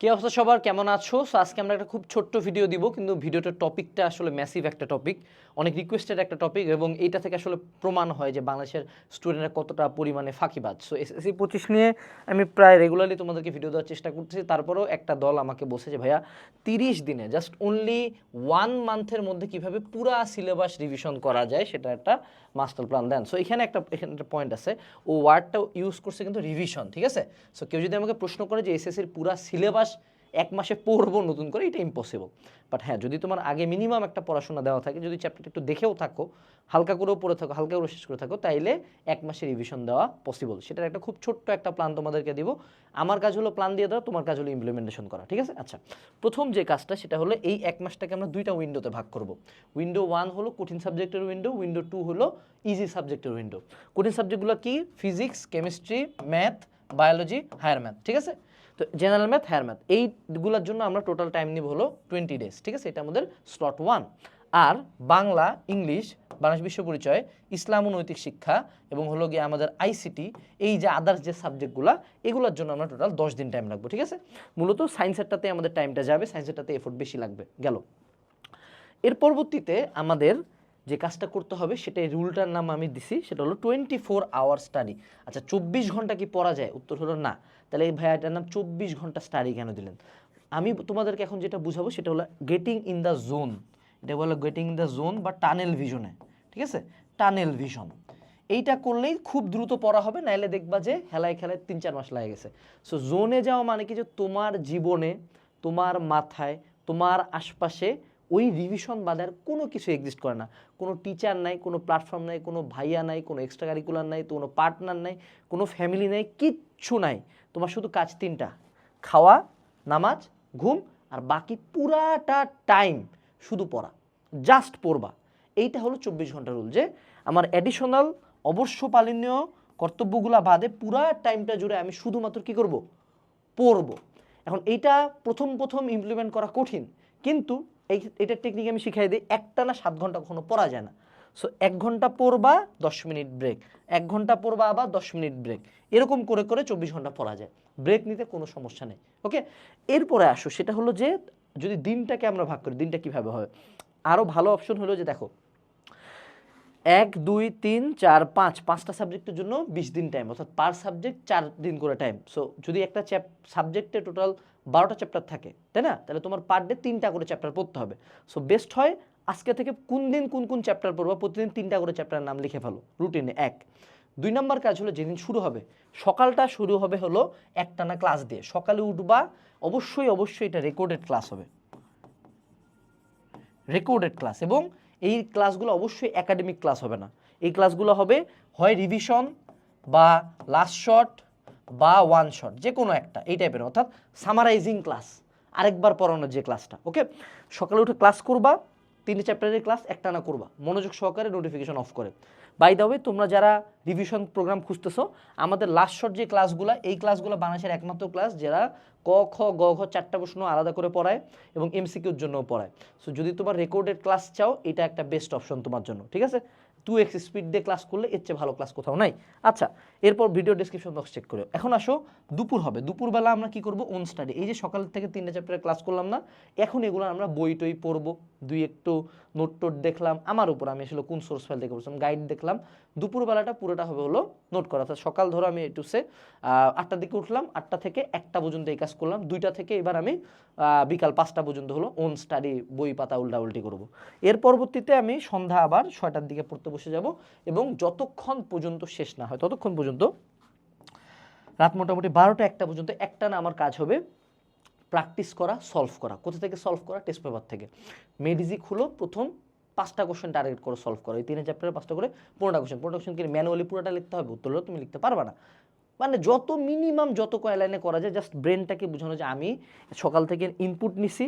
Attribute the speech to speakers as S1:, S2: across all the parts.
S1: কি অবস্থা সবার? কেমন আছো? সো আজকে আমরা একটা খুব ছোট্ট ভিডিও দিব, কিন্তু ভিডিওটার টপিকটা আসলে ম্যাসিভ একটা টপিক অনেক রিকোয়েস্টেড একটা টপিক এবং এইটা থেকে আসলে প্রমাণ হয় যে বাংলাদেশের স্টুডেন্টরা কতটা পরিমাণে ফাঁকিবাজ। সো এসএসসি পঁচিশ নিয়ে আমি প্রায় রেগুলারলি তোমাদেরকে ভিডিও দেওয়ার চেষ্টা করতেছি, তারপরেও একটা দল আমাকে বসে যে, ভাইয়া, তিরিশ দিনে জাস্ট অনলি ওয়ান মান্থের মধ্যে কীভাবে পুরা সিলেবাস রিভিশন করা যায়, সেটা একটা মাস্টার প্ল্যান দেন। সো এখানে একটা এখানে একটা পয়েন্ট আছে, ও ওয়ার্ডটা ইউজ করছে কিন্তু রিভিশন ঠিক আছে? সো কেউ যদি আমাকে প্রশ্ন করে যে এসএসসির পুরা সিলেবাস এক মাসে পড়ব নতুন করে, এটা ইম্পসিবল বাট হ্যাঁ যদি তোমার আগে মিনিমাম একটা পড়াশোনা দেওয়া থাকে, যদি চ্যাপ্টারটা একটু দেখেও থাকো, হালকা করেও পড়ে থাকো, হালকা করে শেষ করে থাকো, তাইলে এক মাসে রিভিশন দেওয়া পসিবল সেটার একটা খুব ছোট্ট একটা প্ল্যান তোমাদেরকে দিব। আমার কাজ হলো প্ল্যান দিয়ে দেওয়া, তোমার কাজ হলো ইমপ্লিমেন্টেশন করা, ঠিক আছে? আচ্ছা প্রথম যে কাজটা, সেটা হলো এই এক মাসটাকে আমরা দুইটা উইন্ডোতে ভাগ করব। উইন্ডো ওয়ান হলো কঠিন সাবজেক্টের উইন্ডো উইন্ডো টু হলো ইজি সাবজেক্টের উইন্ডো কঠিন সাবজেক্টগুলো কি? Physics chemistry math biology higher math ঠিক আছে? তো জেনারেল ম্যাথ হায়ার ম্যাথ এইগুলোর জন্য আমরা টোটাল টাইম নিব হলো টোয়েন্টি ডেজ ঠিক আছে? এটা আমাদের স্লট ওয়ান আর বাংলা, ইংলিশ, বাংলাদেশ বিশ্ব পরিচয়, ইসলাম ও নৈতিক শিক্ষা এবং হলো গিয়ে আমাদের আইসিটি এই যে আদার্স যে সাবজেক্টগুলো এগুলোর জন্য আমরা টোটাল দশ দিন টাইম লাগবে ঠিক আছে? মূলত সায়েন্সেরটাতে আমাদের টাইমটা যাবে সায়েন্সেরটাতে এফোর্ট বেশি লাগবে, গেল। এর পরবর্তীতে আমাদের যে কাজটা করতে হবে সেটা এই রুলটার নাম আমি দিছি, সেটা হলো টোয়েন্টি ফোর আওয়ার স্টাডি আচ্ছা চব্বিশ ঘণ্টা কি পড়া যায়? উত্তর হলো না। তাহলে এই ভাইয়াটার নাম চব্বিশ ঘণ্টা স্টাডি কেন দিলেন? আমি তোমাদেরকে এখন যেটা বুঝাবো সেটা হলো গেটিং ইন দ্য জোন এটা বলে গেটিং ইন দ্য জোন বা টানেল ভিশনে ঠিক আছে? টানেল ভিশন এইটা করলেই খুব দ্রুত পড়া হবে, নাইলে দেখবা যে হেলায় খেলায় তিন চার মাস লাগে গেছে। সো জোনে যাওয়া মানে কি যে তোমার জীবনে, তোমার মাথায়, তোমার আশপাশে ওই রিভিশন বাদের কোনো কিছু এক্সিস্ট করে না। কোনো টিচার নাই, কোনো প্ল্যাটফর্ম নাই, কোনো ভাইয়া নাই, কোনো এক্সট্রা কারিকুলার নাই, কোনো পার্টনার নাই, কোনো ফ্যামিলি নাই, কিচ্ছু নাই। তোমার শুধু কাজ তিনটা, খাওয়া, নামাজ, ঘুম আর বাকি পুরাটা টাইম শুধু পড়া জাস্ট পড়বা। এইটা হলো চব্বিশ ঘণ্টা রুল যে আমার অ্যাডিশনাল অবশ্য পালনীয় কর্তব্যগুলা বাদে পুরা টাইমটা জুড়ে আমি শুধুমাত্র কি করব? পড়ব। এখন এইটা প্রথম প্রথম ইমপ্লিমেন্ট করা কঠিন, কিন্তু এই এটার টেকনিক আমি শিখাই দিই একটা না সাত ঘণ্টা কখনো পড়া যায় না। সো এক ঘণ্টা পড়বা, দশ মিনিট ব্রেক এক ঘণ্টা পড়বা, আবার দশ মিনিট ব্রেক এরকম করে করে চব্বিশ ঘণ্টা পড়া যায়। ব্রেক নিতে কোনো সমস্যা নেই ওকে এরপরে আসো, সেটা হলো যে, যদি দিনটাকে আমরা ভাগ করি, দিনটা কীভাবে হবে আরও ভালো অপশন হলো যে, দেখো, এক, দুই, তিন, চার, পাঁচ, পাঁচটা সাবজেক্টের জন্য বিশ দিন টাইম অর্থাৎ পার সাবজেক্ট চার দিন করে টাইম সো যদি একটা চ্যাপ সাবজেক্টে টোটাল বারোটা চ্যাপ্টার থাকে, তাই না? তাহলে তোমার পার ডে তিনটা করে চ্যাপ্টার পড়তে হবে। সো বেস্ট হয় আজকে থেকে কোন দিন কোন কোন চ্যাপ্টার পড়বা, প্রতিদিন তিনটা করে চ্যাপ্টার নাম লিখে ফেলো রুটিনে এক। দুই নম্বর কাজ হলো যেদিন শুরু হবে, সকালটা শুরু হবে হলো একটানা ক্লাস দিয়ে। সকালে উঠবা, অবশ্যই অবশ্যই এটা রেকর্ডেড ক্লাস হবে। রেকর্ডেড ক্লাস এবং এই ক্লাসগুলো অবশ্যই একাডেমিক ক্লাস হবে না। এই ক্লাসগুলো হবে, হয় রিভিশন বা লাস্ট শট বা ওয়ান শট যে কোনো একটা, এই টাইপের অর্থাৎ সামারাইজিং ক্লাস আরেকবার পড়ানোর যে ক্লাসটা ওকে সকালে উঠে ক্লাস করবা তিনটে চ্যাপ্টারের ক্লাস একটা না করবা, মনোযোগ সহকারে নোটিফিকেশন অফ করে। বাই দ্য ওয়ে তোমরা যারা রিভিশন প্রোগ্রাম খুঁজতেছো, আমাদের লাস্ট শট যে ক্লাসগুলো এই ক্লাসগুলো বাংলাদেশের একমাত্র ক্লাস যারা ক, খ, গ, ঘ চারটা প্রশ্ন আলাদা করে পড়ায় এবং এমসিকিউর জন্যও পড়ায়। সো যদি তোমার রেকর্ডেড ক্লাস চাও, এটা একটা বেস্ট অপশন তোমার জন্য, ঠিক আছে? টু এক্স স্পিড দিয়ে ক্লাস করলে এর চেয়ে ভালো ক্লাস কোথাও নাই। আচ্ছা এরপর ভিডিও ডিসক্রিপশন বক্স চেক করে। এখন আসো, দুপুর হবে। দুপুরবেলা আমরা কি করব? ওন স্টাডি এই যে সকাল থেকে তিনটা চ্যাপ্টারে ক্লাস করলাম না, এখন এগুলো আমরা বই টই পড়ব। দুই একটু নোট টোট দেখলাম, আমার উপর আমি আসলে কোন সোর্স ফাইল থেকে পড়ছিলাম গাইড দেখলাম। দুপুরবেলাটা পুরোটা হবে হলো নোট করা। অর্থাৎ সকাল ধরো আমি একটু সে আটটার দিকে উঠলাম, আটটা থেকে একটা পর্যন্ত এই কাজ করলাম। দুইটা থেকে এবার আমি বিকাল পাঁচটা পর্যন্ত হলো ওন স্টাডি বই পাতা উল্টা উল্টি করব। এর পরবর্তীতে আমি সন্ধ্যা আবার ছয়টার দিকে পড়তে বসে যাব এবং যতক্ষণ পর্যন্ত শেষ না হয়, ততক্ষণ পর্যন্ত রাত মোটামুটি বারোটা একটা পর্যন্ত একটা না আমার কাজ হবে। প্র্যাকটিস করা সলভ করা। কোথা থেকে সলভ করা? টেস্ট পেপার থেকে। মেডিজিক হলো প্রথম পাঁচটা কোশ্চেন টার্গেট করে সলভ করো। এই তিনে চ্যাপ্টারে পাঁচটা করে পনেরোটা কোশ্চেন পনেরোটা কোশ্চেন কি? ম্যানুয়ালি পুরোটা লিখতে হবে? উত্তর তুমি লিখতে পারবা না। মানে যত মিনিমাম যত কয় লাইনে করা যায় জাস্ট ব্রেনটাকে বোঝানো যে আমি সকাল থেকে ইনপুট নিছি,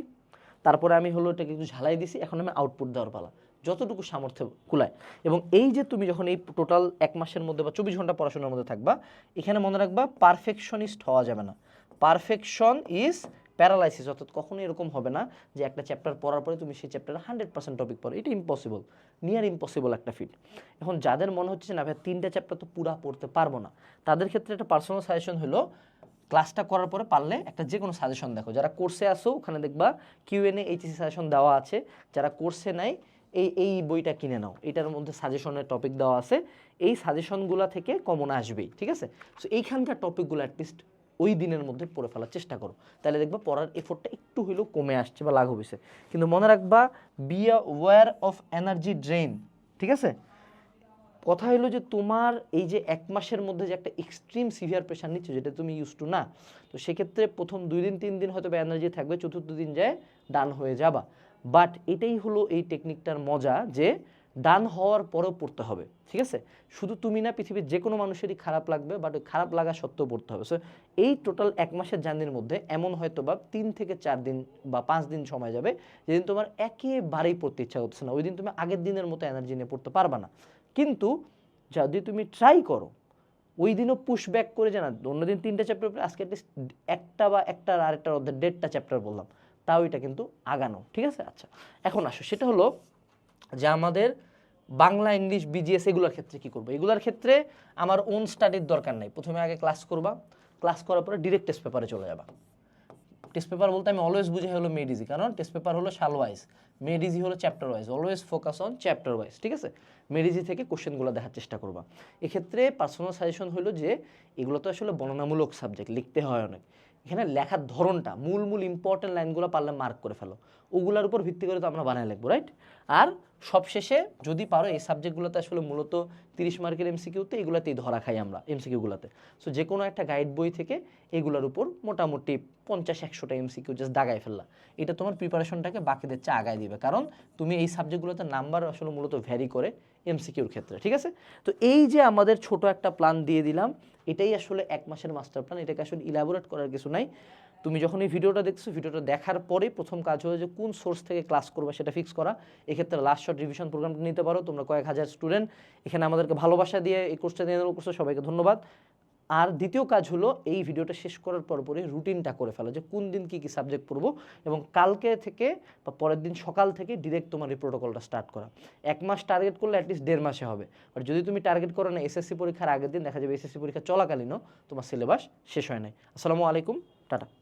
S1: তারপরে আমি হলো এটাকে একটু ঝালাই দিছি, এখন আমি আউটপুট দেওয়ার পালা। যতটুকু সামর্থ্য কুলায়। এবং এই যে তুমি যখন এই টোটাল এক মাসের মধ্যে বা চব্বিশ ঘণ্টা পড়াশোনার মধ্যে থাকবা, এখানে মনে রাখবা পারফেকশনিস্ট হওয়া যাবে না। পারফেকশন ইজ প্যারালাইসিস অর্থাৎ কখনোই এরকম হবে না যে একটা চ্যাপ্টার পড়ার পরে তুমি সেই চ্যাপ্টারে হান্ড্রেড পার্সেন্ট টপিক পড়ো। এটা ইম্পসিবল নিয়ার ইম্পসিবল একটা ফিট এখন যাদের মনে হচ্ছে যে না ভাই তিনটা চ্যাপ্টার তো পুরা পড়তে পারব না, তাদের ক্ষেত্রে একটা পার্সোনাল সাজেশন হলো ক্লাসটা করার পরে পারলে একটা যে কোনো সাজেশন দেখো। যারা কোর্সে আসো, ওখানে দেখবা কিউএনএ এইচএসি সাজেশন দেওয়া আছে। যারা কোর্সে নাই, এই এই বইটা কিনে নাও। এটার মধ্যে সাজেশনের টপিক দেওয়া আছে। এই সাজেশনগুলো থেকে কমন আসবেই, ঠিক আছে? সো এইখানকার টপিকগুলো অ্যাটলিস্ট ওই দিনের মধ্যে পড়ে ফেলার চেষ্টা করো। তাহলে দেখবা পড়ার এফোর্টটা একটু হইলেও কমে আসছে বা লাঘব হয়েছে কিন্তু মনে রাখবা be aware of energy drain ঠিক আছে? কথা হলো যে তোমার এই যে এক মাসের মধ্যে যে একটা এক্সট্রিম সিভিয়ার প্রেশার নিচ্ছ, যেটা তুমি ইউজ টু না, তো সেক্ষেত্রে প্রথম দুই দিন, তিন দিন হয়তো বা এনার্জি থাকবে, চতুর্থ দিন যায় ডান হয়ে যাবা। বাট এটাই হলো এই টেকনিকটার মজা যে ডান হওয়ার পরেও পড়তে হবে, ঠিক আছে? শুধু তুমি না, পৃথিবীর যে কোনো মানুষেরই খারাপ লাগবে বাট ওই খারাপ লাগা সত্ত্বেও পড়তে হবে। সো এই টোটাল এক মাসের জার্নির মধ্যে এমন হয়তো বা তিন থেকে চার দিন বা পাঁচ দিন সময় যাবে, যেদিন তোমার একেবারেই পড়তে ইচ্ছা হচ্ছে না। ওই দিন তুমি আগের দিনের মতো এনার্জি নিয়ে পড়তে পারবে না। কিন্তু যদি তুমি ট্রাই করো ওই দিনও পুশ ব্যাক করে জানা অন্যদিন তিনটা চ্যাপ্টার আজকে অ্যাটলিস্ট একটা বা একটা আর আরেকটার মধ্যে দেড়টা চ্যাপ্টার বললাম, তাও এটা কিন্তু আগানো, ঠিক আছে? আচ্ছা এখন আসো, সেটা হলো যে আমাদের বাংলা, ইংলিশ বিজিএস এগুলোর ক্ষেত্রে কি করব? এগুলোর ক্ষেত্রে আমার ওন স্টাডির দরকার নাই। প্রথমে আগে ক্লাস করবা। ক্লাস করার পরে ডিরেক্ট টেস্ট পেপারে চলে যাবা। টেস্ট পেপার বলতে আমি অলওয়েজ বুঝে হলো মেড ইজি কারণ টেস্ট পেপার হলো সাল ওয়াইজ মেড ইজি হলো chapter wise always focus on chapter wise ঠিক আছে? মেড ইজি থেকে কোশ্চেনগুলো দেখার চেষ্টা করবা। এক্ষেত্রে পার্সোনাল সাজেশন হলো যে, এগুলো তো আসলে বর্ণনামূলক সাবজেক্ট লিখতে হয় অনেক। এখানে লেখার ধরনটা, মূল মূল ইম্পর্টেন্ট লাইনগুলো পারলে মার্ক করে ফেলো। ওগুলোর উপর ভিত্তি করে তো আমরা বানায় লিখব রাইট আর সবশেষে যদি পারো এই সাবজেক্টগুলোতে আসলে মূলত তিরিশ মার্কের এমসিকিউতে এগুলোতেই ধরা খাই আমরা এমসিকিউগুলোতে সো যে কোনো একটা গাইড বই থেকে এগুলোর উপর মোটামুটি পঞ্চাশ, একশোটা এমসিকিউ জাস্ট দাগায় ফেললা। এটা তোমার প্রিপারেশনটাকে বাকিদের চেয়ে আগায় দিবে। কারণ তুমি এই সাবজেক্টগুলোতে নাম্বার আসলে মূলত ভ্যারি করে এমসিকিউর ক্ষেত্রে, ঠিক আছে? তো এই যে আমাদের ছোট একটা প্ল্যান দিয়ে দিলাম, এটাই আসলে এক মাসের মাস্টার প্ল্যান এটাকে আসলে ইলাবোরেট করার কিছু নাই। তুমি যখন এই ভিডিওটা দেখছ, ভিডিওটা দেখার পরে প্রথম কাজ হলো যে কোন সোর্স থেকে ক্লাস করবে সেটা ফিক্স করা। এক্ষেত্রে লাস্ট শর্ট রিভিশন প্রোগ্রামটা নিতে পারো, তোমরা কয়েক হাজার স্টুডেন্ট এখানে আমাদেরকে ভালোবাসা দিয়ে এই কোর্সটা দিয়ে সবাইকে ধন্যবাদ। আর দ্বিতীয় কাজ হলো এই ভিডিওটা শেষ করার পরপরই রুটিনটা করে ফেলো যে কোন দিন কী কী সাবজেক্ট পড়ব এবং কালকে থেকে বা পরের দিন সকাল থেকে ডিরেক্ট তোমার এই প্রোটোকলটা স্টার্ট করা। এক মাস টার্গেট করলে অ্যাটলিস্ট দেড় মাসে হবে। আর যদি তুমি টার্গেট করো না এসএসসি পরীক্ষার আগের দিন, দেখা যাবে এসএসসি পরীক্ষা চলাকালীনও তোমার সিলেবাস শেষ হয় নাই। আসসালামু আলাইকুম, টাটা।